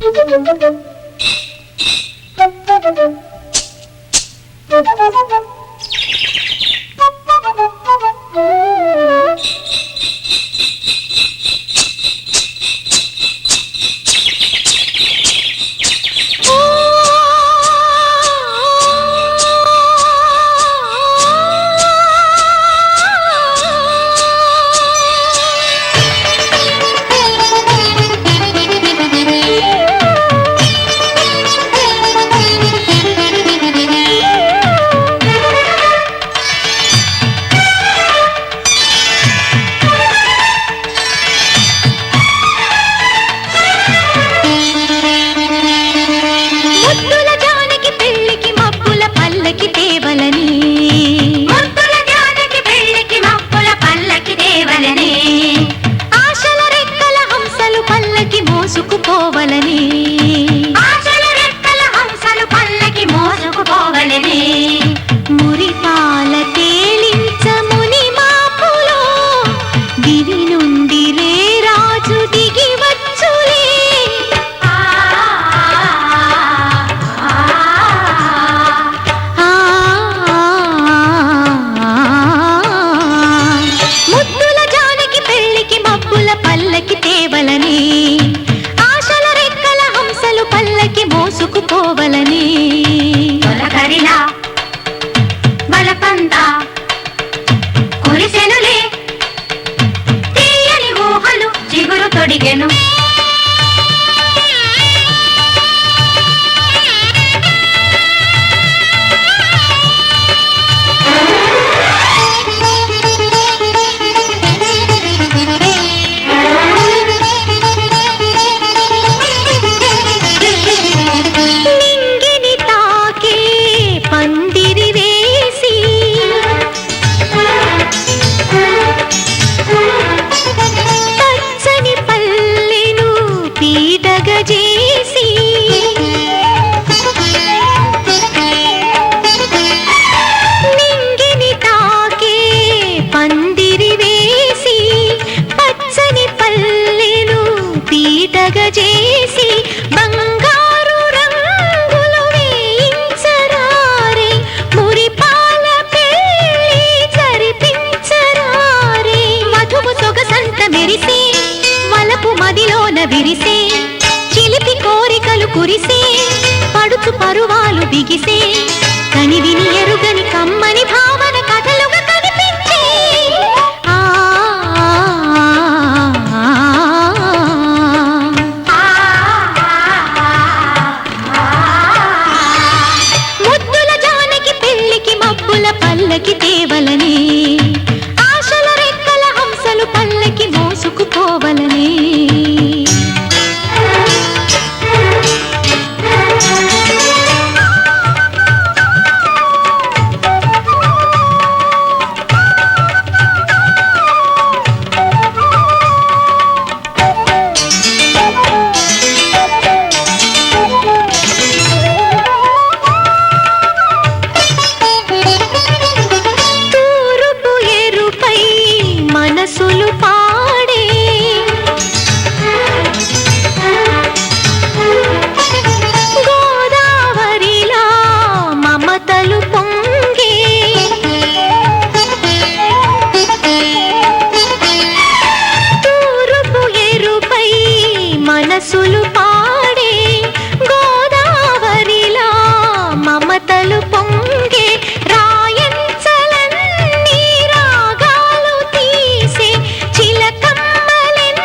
Thank you. చిగురు పీటగ నింగిని తాకే పందిరి వేసి పచ్చని పల్లెలు పీటగ బంగారు రంగులు వేయించరారే మురిపాల పెళ్ళి జరిపించరారే. మధువు సొగసంత మెరిసే వలపు మదిలోన విరిసే. మురిసే పడుచు పరువాలు బిగిసే మనసులు పాడే గోదావరిలా మమతలు పొంగే రాయంచలన్నీ రాగాలు తీసే చిలకమ్మలెన్నో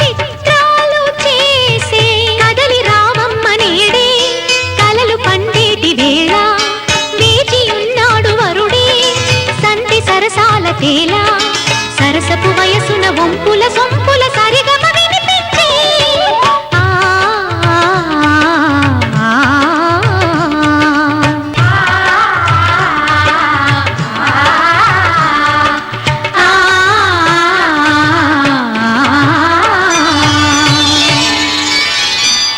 చిత్రాలు చేసే కదలి రామమ్మ నేడే కలలు పండేటి వేళ వేచి ఉన్నాడు వరుడే సంతి సరసాల తేలా సరసపు వయసున వంపుల సొమ్ము